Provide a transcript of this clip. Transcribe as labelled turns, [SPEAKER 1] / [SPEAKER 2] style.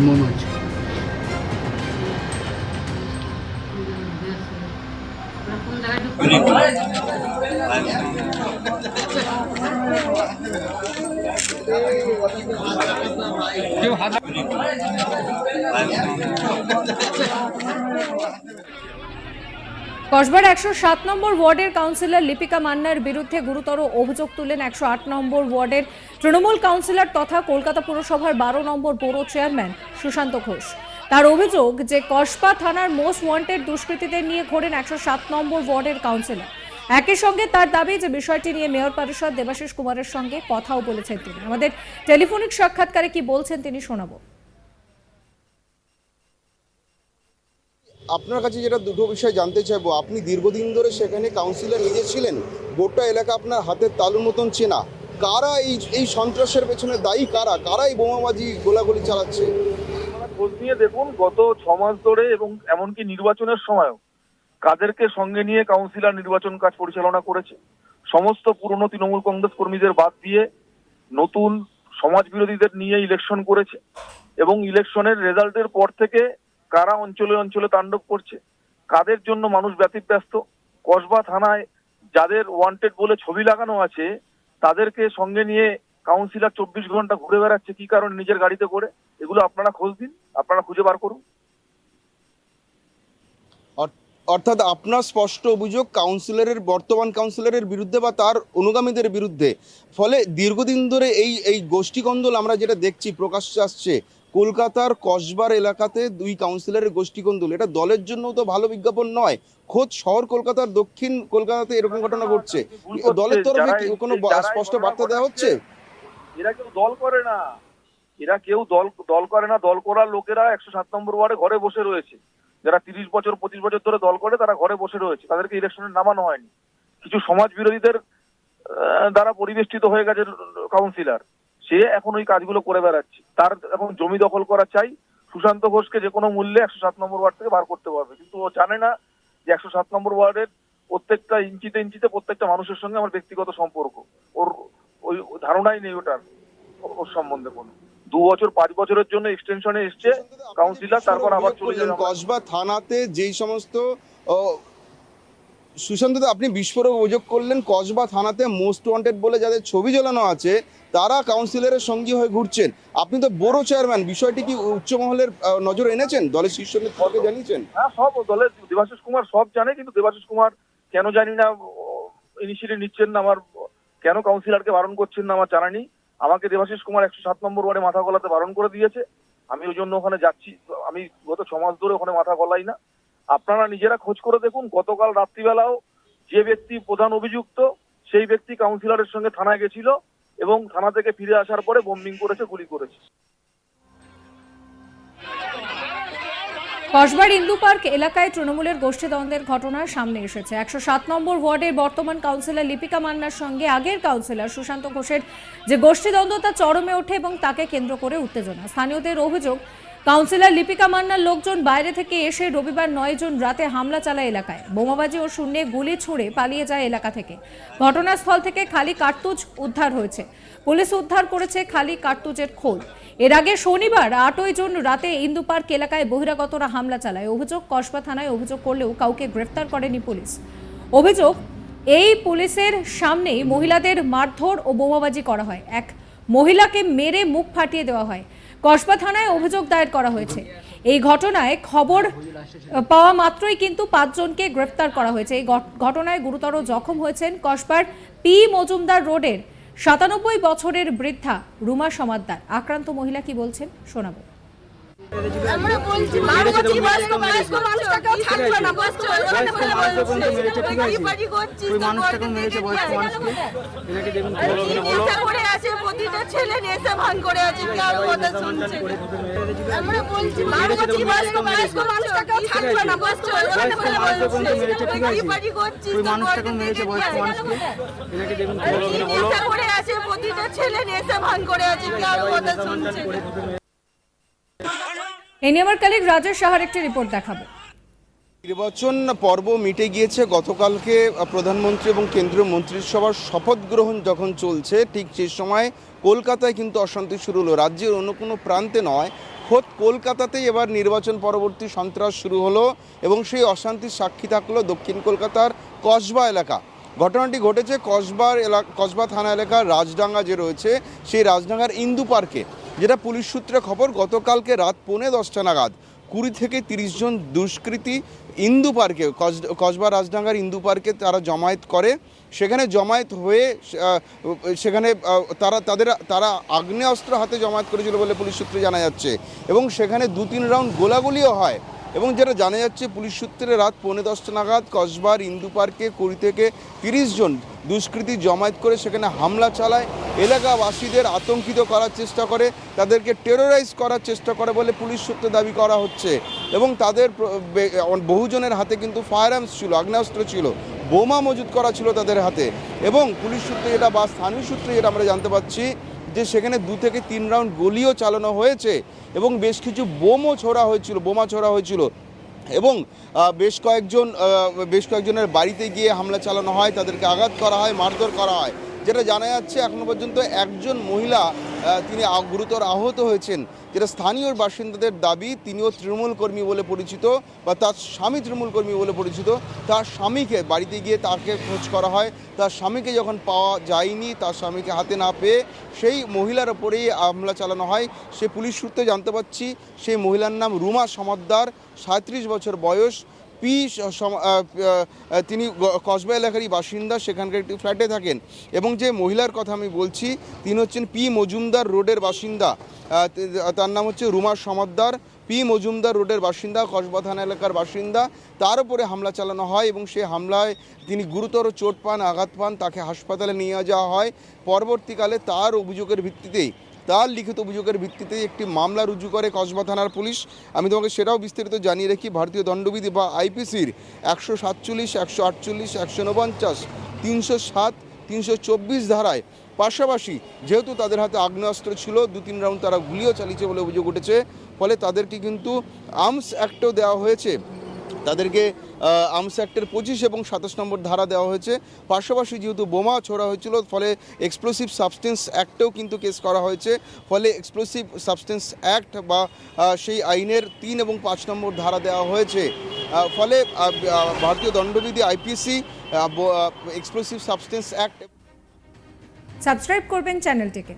[SPEAKER 1] kay Monoj.
[SPEAKER 2] কসবার একশো সাত নম্বর ওয়ার্ডের কাউন্সিলর লিপিকা মান্নার বিরুদ্ধে গুরুতর অভিযোগ তুলেন একশো আট নম্বর ওয়ার্ডের তৃণমূল কাউন্সিলর তথা কলকাতা পুরসভার বারো নম্বর পৌর চেয়ারম্যান সুশান্ত ঘোষ। তার অভিযোগ যে কসবা থানার মোস্ট ওয়ান্টেড দুষ্কৃতীদের নিয়ে ঘোরেন একশো সাত নম্বর ওয়ার্ডের কাউন্সিলর। একই সঙ্গে তার দাবি যে বিষয়টি নিয়ে মেয়র পরিষদ দেবাশিস কুমারের সঙ্গে কথাও বলেছেন তিনি। আমাদের টেলিফোনিক সাক্ষাৎকারে কি বলছেন তিনি শোনাবো।
[SPEAKER 3] আপনার কাছে যেটা দুটো বিষয় জানতে চাইব, আপনি দীর্ঘদিন ধরে সেখানে কাউন্সিলর নিজে ছিলেন, গোটা এলাকা আপনার হাতের তালুর মতন চেনা। কারা এই এই সন্ত্রাসের পেছনে দায়ী, কারা? কারা এই বোমাবাজি, গোলাগুলি চালাচ্ছে?
[SPEAKER 4] খোঁজ নিয়ে দেখুন, গত ছ মাস ধরে এবং এমনকি নির্বাচনের সময়ও কাদেরকে সঙ্গে নিয়ে কাউন্সিলর নির্বাচন কাজ পরিচালনা করেছে। সমস্ত পুরনো তৃণমূল কংগ্রেস কর্মীদের বাদ দিয়ে নতুন সমাজ বিরোধীদের নিয়ে ইলেকশন করেছে এবং ইলেকশনের রেজাল্টের পর থেকে কারা অঞ্চলে অঞ্চলে তাণ্ডব করছে? কাদের জন্য মানুষ ব্যতিব্যস্ত? কসবা থানায় যাদের ওয়ান্টেড বলে ছবি লাগানো আছে, তাদেরকে সঙ্গে নিয়ে কাউন্সিলর চব্বিশ ঘণ্টা ঘুরে বেড়াচ্ছে কি কারণে নিজের গাড়িতে করে? এগুলো আপনারা খোঁজ দিন, আপনারা খুঁজে বার করুন।
[SPEAKER 3] অর্থাৎ আপনার স্পষ্ট অভিযোগ কাউন্সিলরের বর্তমান কাউন্সিলরের বিরুদ্ধে বা তার অনুগামীদের বিরুদ্ধে। ফলে দীর্ঘদিন ধরে এই এই গোষ্ঠীকন্দল আমরা যেটা দেখছি, প্রকাশ্যে আসছে কলকাতার কসবার এলাকাতে দুই কাউন্সিলরের গোষ্ঠী কন্দল এটা দলের জন্য তো ভালো বিজ্ঞাপন নয়। খোদ শহর কলকাতার দক্ষিণ কলকাতাতে এরকম ঘটনা ঘটছে। দলের তরফে কি কোনো স্পষ্ট বার্তা দেওয়া হচ্ছে?
[SPEAKER 4] এরা কেউ দল করে না। এরা কেউ দল দল করে না। দল করার লোকেরা একশো সাত নম্বর ওয়ার্ডে ঘরে বসে রয়েছে। যারা তিরিশ বছর পঁচিশ বছর ধরে দল করে তারা ঘরে বসে রয়েছে। তাদেরকে ইলেকশনে নামানো হয়নি। কিছু সমাজ বিরোধীদের দ্বারা পরিবেষ্টিত হয়ে গেছে কাউন্সিলর সে এখন ওই কাজগুলো করে বেড়াচ্ছে তার এখন জমি দখল করা চাই সুশান্ত ঘোষকে যে কোনো মূল্যে একশো সাত নম্বর ওয়ার্ড থেকে বার করতে পারবে। কিন্তু ও জানে না যে একশো সাত নম্বর ওয়ার্ডের প্রত্যেকটা ইঞ্চিতে ইঞ্চিতে প্রত্যেকটা মানুষের সঙ্গে আমার ব্যক্তিগত সম্পর্ক। ওর ওই ধারণাই নেই ওটার ওর- সম্বন্ধে কোনো। দু বছর পাঁচ বছরের জন্য এক্সটেনশনে এসছে কাউন্সিলর তারপর আবার চলে যাবে
[SPEAKER 3] কসবা থানাতে যেই সমস্ত সুশান্ত আপনি বিস্ফোরক অভিযোগ করলেন, কসবা থানাতে মোস্ট ওয়ান্টেড বলে যাদের ছবি ঝোলানো আছে, তারা কাউন্সিলরের সঙ্গী হয়ে ঘুরছেন। আপনি তো বড় চেয়ারম্যান বিষয়টি কি উচ্চ মহলের নজর এনেছেন? দলের শীর্ষ নেতৃত্বকে জানিয়েছেন?
[SPEAKER 4] হ্যাঁ সব, দলের দেবাশিস কুমার সব জানে, কিন্তু দেবাশিস কুমার কেন জানি না ইনিশিয়েটিভ নিচ্ছেন না আমার, কেন কাউন্সিলরকে বারণ করছেন না আমার জানা নেই। আমাকে দেবাশিস কুমার একশো সাত নম্বর ওয়ার্ডে মাথা গলাতে বারণ করে দিয়েছে। আমি ওই জন্য ওখানে যাচ্ছি, আমি গত ছ মাস ধরে ওখানে মাথা গলাই না। আপনারা নিজেরা খোঁজ করে দেখুন, গতকাল রাত্রিবেলাও যে ব্যক্তি প্রধান অভিযুক্ত, সেই ব্যক্তি কাউন্সিলরের সঙ্গে থানায় গেছিল এবং থানা থেকে ফিরে আসার পরে বোম্বিং করেছে, গুলি করেছে।
[SPEAKER 2] কসবার ইন্দু পার্ক এলাকায় তৃণমূলের গোষ্ঠীদ্বন্দ্বের ঘটনা সামনে এসেছে। একশো সাত নম্বর ওয়ার্ডের বর্তমান কাউন্সিলর লিপিকা মান্নার সঙ্গে আগের কাউন্সিলর সুশান্ত ঘোষের যে গোষ্ঠীদ্বন্দ্ব, তা চরমে ওঠে এবং তাকে কেন্দ্র করে উত্তেজনা। স্থানীয়দের অভিযোগ কাউন্সিলর লিপিকা মান্নার লোকজন বাইরে থেকে এসে রবিবার নয় জন রাতে হামলা চালায় এলাকায়। বোমাবাজি ও শূন্যে গুলি ছুঁড়ে পালিয়ে যায় এলাকা থেকে। ঘটনাস্থল থেকে খালি কার্তুজ উদ্ধার হয়েছে। পুলিশ উদ্ধার করেছে খালি কার্তুজের খোল। এর আগে শনিবার আটই জুন রাতে ইন্দু পার্ক এলাকায় বহিরাগতরা হামলা চালায়। অভিযোগ, কসবা থানায় অভিযোগ করলেও কাউকে গ্রেফতার করেনি পুলিশ। অভিযোগ, এই পুলিশের সামনেই মহিলাদের মারধর ও বোমাবাজি করা হয়। এক মহিলাকে মেরে মুখ ফাটিয়ে দেওয়া হয়। কসবা থানায় অভিযোগ দায়ের করা হয়েছে। এই ঘটনায় খবর পাওয়া মাত্রই কিন্তু পাঁচজনকে গ্রেফতার করা হয়েছে। এই ঘটনায় গুরুতর জখম হয়েছেন কসবার পি মজুমদার রোডের সাতানব্বই বছরের বৃদ্ধা রুমা সমাদ্দার। আক্রান্ত মহিলা কি বলছেন শোনাবো।
[SPEAKER 5] আমরা বলছি
[SPEAKER 6] মানুষটাকে মেরেছে বয়স্ক মানুষকে। দেখুন
[SPEAKER 5] প্রতিটা ছেলে নেশা ভান করে আছে কারও কথা শুনছে? আমরা বলছি বয়স্ক না করছিস
[SPEAKER 6] ওই মানুষটাকে মেরেছে বয়স্ক মানুষকে। এনাকে দেখুন
[SPEAKER 5] নেশা করে আছে প্রতিটা ছেলে নেশা ভান করে আছে কারও কথা শুনছে?
[SPEAKER 2] এই নিয়ে আমার কালিক রাজেশ সাহার একটি রিপোর্ট দেখাবো।
[SPEAKER 3] নির্বাচন পর্ব মিটে গিয়েছে। গতকালকে প্রধানমন্ত্রী এবং কেন্দ্রীয় মন্ত্রিসভার শপথ গ্রহণ যখন চলছে, ঠিক সেই সময় কলকাতায় কিন্তু অশান্তি শুরু হলো। রাজ্যের অন্য কোনো প্রান্তে নয়। খোদ কলকাতাতেই এবার নির্বাচন পরবর্তী সন্ত্রাস শুরু হলো এবং সেই অশান্তির সাক্ষী থাকল দক্ষিণ কলকাতার কসবা এলাকা। ঘটনাটি ঘটেছে কসবার এলাকা কসবা থানা এলাকার রাজডাঙ্গা যে রয়েছে, সেই রাজডাঙ্গার ইন্দু পার্কে, যেটা পুলিশ সূত্রে খবর গতকালকে রাত পৌনে দশটা নাগাদ। কুড়ি থেকে তিরিশ জন দুষ্কৃতী ইন্দু পার্কে কস- কসবা রাজডাঙ্গার ইন্দু পার্কে তারা জমায়েত করে। সেখানে জমায়েত হয়ে সেখানে তারা, তাদের, তারা আগ্নেয়াস্ত্র হাতে জমায়েত করেছিল বলে পুলিশ সূত্রে জানা যাচ্ছে। এবং সেখানে দু তিন রাউন্ড গোলাগুলিও হয়। এবং যেটা জানা যাচ্ছে, পুলিশ সূত্রে রাত পৌনে দশটা নাগাদ কসবার ইন্দু পার্কে কুড়ি থেকে তিরিশ জন দুষ্কৃতী জমায়েত করে সেখানে হামলা চালায়। এলাকাবাসীদের আতঙ্কিত করার চেষ্টা করে, তাদেরকে টেরোরাইজ করার চেষ্টা করে বলে পুলিশ সূত্রে দাবি করা হচ্ছে। এবং তাদের বহুজনের হাতে কিন্তু ফায়ার আর্মস ছিল, আগ্নেয়াস্ত্র ছিল, বোমা মজুত করা ছিল তাদের হাতে। এবং পুলিশ সূত্রে যেটা বা স্থানীয় সূত্রে যেটা আমরা জানতে পারছি যে সেখানে দু থেকে তিন রাউন্ড গুলিও চালানো হয়েছে। এবং বেশ কিছু বোমও ছোড়া হয়েছিল, বোমা ছোড়া হয়েছিল। এবং বেশ কয়েকজন বেশ কয়েকজনের বাড়িতে গিয়ে হামলা চালানো হয়, তাদেরকে আঘাত করা হয়, মারধর করা হয়, যেটা জানা যাচ্ছে এখনও পর্যন্ত একজন মহিলা তিনি গুরুতর আহত হয়েছেন। যেটা স্থানীয় বাসিন্দাদের দাবি, তিনিও তৃণমূল কর্মী বলে পরিচিত বা তার স্বামী তৃণমূল কর্মী বলে পরিচিত। তার স্বামীকে বাড়িতে গিয়ে তাকে খোঁজ করা হয়। তার স্বামীকে যখন পাওয়া যায়নি, তার স্বামীকে হাতে না পেয়ে সেই মহিলার ওপরেই হামলা চালানো হয়। সে পুলিশ সূত্রে জানতে পারছি সেই মহিলার নাম রুমা সমাদ্দার, সাঁত্রিশ বছর বয়স। পি তিনি কসবা এলাকারই বাসিন্দা, সেখানকার একটি ফ্ল্যাটে থাকেন। এবং যে মহিলার কথা আমি বলছি, তিনি হচ্ছেন পি মজুমদার রোডের বাসিন্দা। তার নাম হচ্ছে রুমা সমাদ্দার। পি মজুমদার রোডের বাসিন্দা, কসবা থানা এলাকার বাসিন্দা। তার উপরে হামলা চালানো হয় এবং সেই হামলায় তিনি গুরুতর চোট পান, আঘাত পান, তাকে হাসপাতালে নিয়ে যাওয়া হয়। পরবর্তীকালে তার অভিযোগের ভিত্তিতেই তার লিখিত অভিযোগের ভিত্তিতে একটি মামলা রুজু করে কসবা থানার পুলিশ। আমি তোমাকে সেটাও বিস্তারিত জানিয়ে রাখি, ভারতীয় দণ্ডবিধি বা আইপিসির একশো সাতচল্লিশ, একশো আটচল্লিশ, একশো উনপঞ্চাশ, তিনশো সাত, তিনশো চব্বিশ ধারায়। পাশাপাশি যেহেতু তাদের হাতে আগ্নেয়াস্ত্র ছিল, দু তিন রাউন্ড তারা গুলিও চালিয়েছে বলে অভিযোগ উঠেছে। ফলে তাদেরকে কিন্তু আর্মস অ্যাক্টও দেওয়া হয়েছে। তাদেরকে আর্মস অ্যাক্টের পঁচিশ এবং সাতাশ নম্বর ধারা দেওয়া হয়েছে। পাশাপাশি যেহেতু বোমা ছোড়া হয়েছিল, ফলে এক্সপ্লোসিভ সাবস্টেন্স অ্যাক্টেও কিন্তু কেস করা হয়েছে। ফলে এক্সপ্লোসিভ সাবস্টেন্স অ্যাক্ট বা সেই আইনের তিন এবং পাঁচ নম্বর ধারা দেওয়া হয়েছে। ফলে ভারতীয় দণ্ডবিধি IPC explosive substance act
[SPEAKER 2] subscribe করবেন চ্যানেলটিকে।